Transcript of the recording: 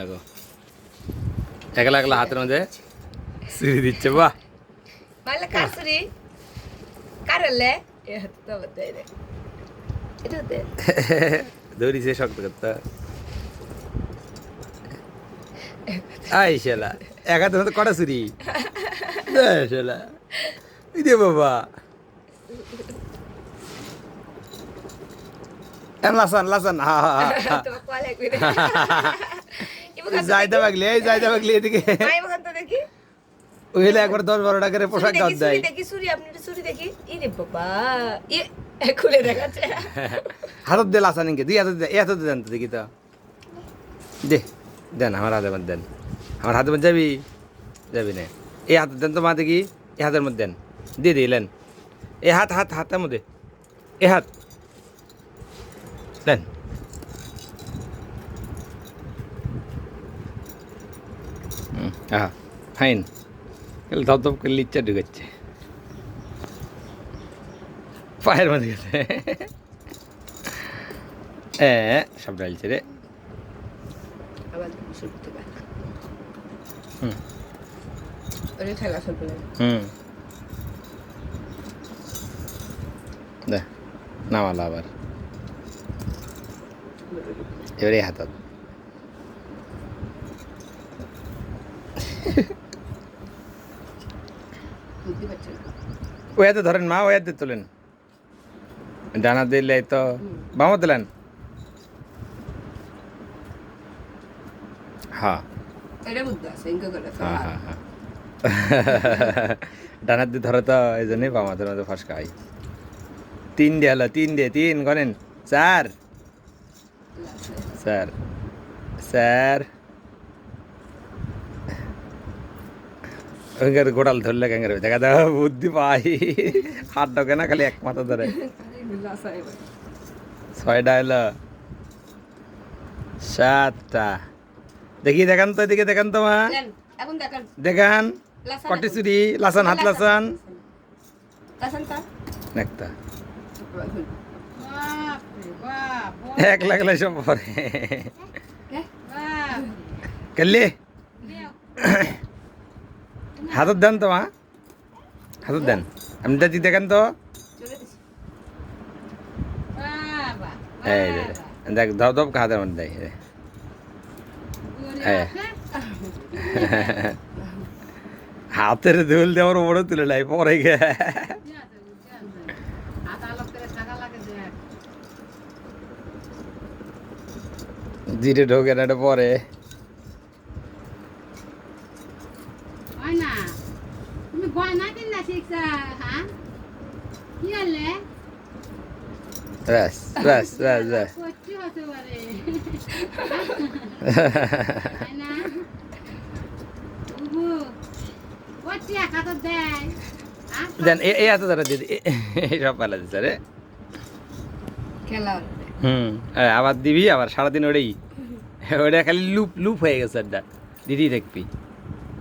দেখো। একলা একলা হাতের মধ্যে সিঁড়ি দিচ্ছে বা মালে কারলে এ তো রে। এটা দে। দৌড়ি সে শক্ত করতে। আই শালা এক হাতের মধ্যে কটা সিঁড়ি? শালা। বাবা। এম লাসান হা হা হা যাইতে পাগলি এই যাইতে পাগলি এদিকে। মাই বকন তো দেখি ওইলে একবার দশ বারো টাকার পোশাক গাছ দেয়। সুরি দেখি সুরি আপনি সুরি দেখি। ই বাবা ই খুলে দেখাচ্ছে। হাতত দে দুই দেন তো দেখি তো। দে দেন আমার হাতের মধ্যে দেন। আমার হাতের মধ্যে যাবি? যাবি না। এই হাতে দেন তো মা দেখি এই হাতের মধ্যে দেন। দিয়ে দিলেন এই হাত হাত হাতের মধ্যে। এ হাত। দেন হুম, আহা ফাইন। ধপ ধপ করে লিচ্চা ঢুকাচ্ছে। পায়ের মধ্যে গেছে। এ সব ডালছে রে। হুম। হুম। নামালো আবার। এবারে এই হাতত বুঝতে পারছি না ওই হাতে ধরেন মা ওই হাতে তোলেন। ডানা দিলে তো বামও দিলেন। হ্যাঁ ডানার দিয়ে ধরে তো এই জন্যই বামাদের মধ্যে ফসকা হয় তিন ডে হলো তিন ডে তিন গনেন চার। স্যার স্যার ওইখানে গোড়াল ধরলে ক্যাঙ্গার দেখা দাও বুদ্ধি পাই। হাত ঢোকে না খালি এক মাথা ধরে। ছয়টা এলো সাতটা। দেখি দেখান তো এদিকে দেখান তো মা। দেখেন। কটি চুরি? লাসান হাত লাসান। একটা। এক লাগলে সব পরে। কাল্লি হাতত দেন তো মা হাতত দেন। আপনি দাদি দেখেন তো। দেখ, ধপ ধপ, হাতের মধ্যে দেয়। হাতের ধুল দেওয়ার উপরে তুলে নাই পরে গে। জিরে ঢোকে না পরে হয় না তুমি গয়না দিন না শিখছা হ্যাঁ কি হলে ব্যাস ব্যাস ব্যাস ব্যাস করছি হতে পারে না উবু করছি এক হাতে দেয়? দেন এ- এই হাতে ধরে দিদি এই সব পালা দিচ্ছে রে খেলা হুম এই আবার দিবি আবার সারাদিন ওটাই ওটা খালি লুপ লুপ হয়ে গেছে দিদি দেখবি